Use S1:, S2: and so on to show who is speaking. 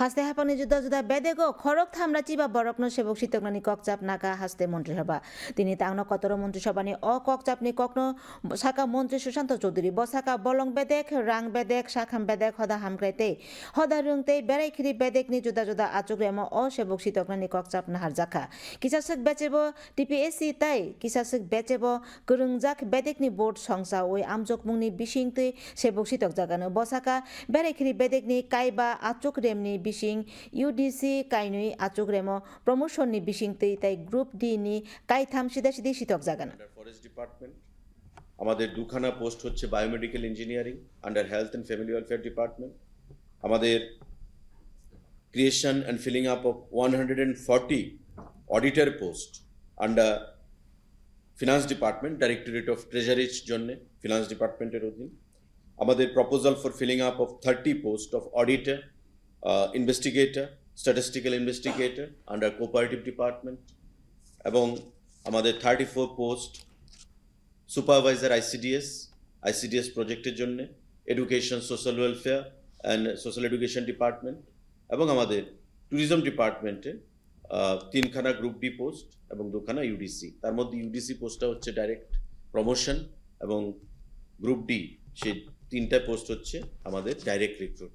S1: হাস্তে হাপানি যুদ্ধ যুদ্ধা বেদেগো খরক থামরা চিবা বরকনো সেবক শীতকনানি ককচাপ নাকা হাস্তে মন্ত্রিসভা তিনি তাংনো কতর মন্ত্রিসভানি অ ককচাপনি ককনো সাকা মন্ত্রী সুশান্ত চৌধুরী। বসাকা বলং বেদেক, রাং বেদেক, শাখাম বেদেক, হদা হামক্রাইতে হদা রুংতে বেড়াইখিরি বেদেকনি যুদা যুদা আচুগ্রেম অ সেবক শীতকনানি ককচাপ নাহার জাখা। কিসাসক বেচেব টিপিএসসি তাই কিসাসক বেচেব গরুংজাক বেদেকনি বোর্ড সংসা ওই আমজক মুংনি বিশিংতে সেবক শীতক জাগানো বসাকা বেড়াইখিরি বেদেকনি কাইবা আচুক রেমনি বিশিং ইউডিসি কাইনুই আচুক রেমো প্রমোশননি বিশিংতে তাই গ্রুপ ডি নি কাইথাম সিদা সিদি শীতক জাগানো।
S2: ফরেস্ট ডিপার্টমেন্ট আমাদের দুখানা পোস্ট হচ্ছে biomedical engineering under health and family welfare department আমাদের creation and filling up of one hundred and forty auditor post under finance department directorate of ট্রেজারির জন্য finance ডিপার্টমেন্টের অধীন। আমাদের proposal for filling up of thirty post of auditor investigator statistical investigator under cooperative department এবং আমাদের thirty four post supervisor I C D S I C D S প্রজেক্টের জন্য education social welfare and social education department এবং আমাদের tourism ডিপার্টমেন্টে তিনখানা group D post এবং দুখানা ইউডিসি তার মধ্যে ইউডিসি পোস্টটা হচ্ছে ডাইরেক্ট প্রমোশন এবং গ্রুপ ডি সেই তিনটা পোস্ট হচ্ছে আমাদের ডাইরেক্ট রিক্রুট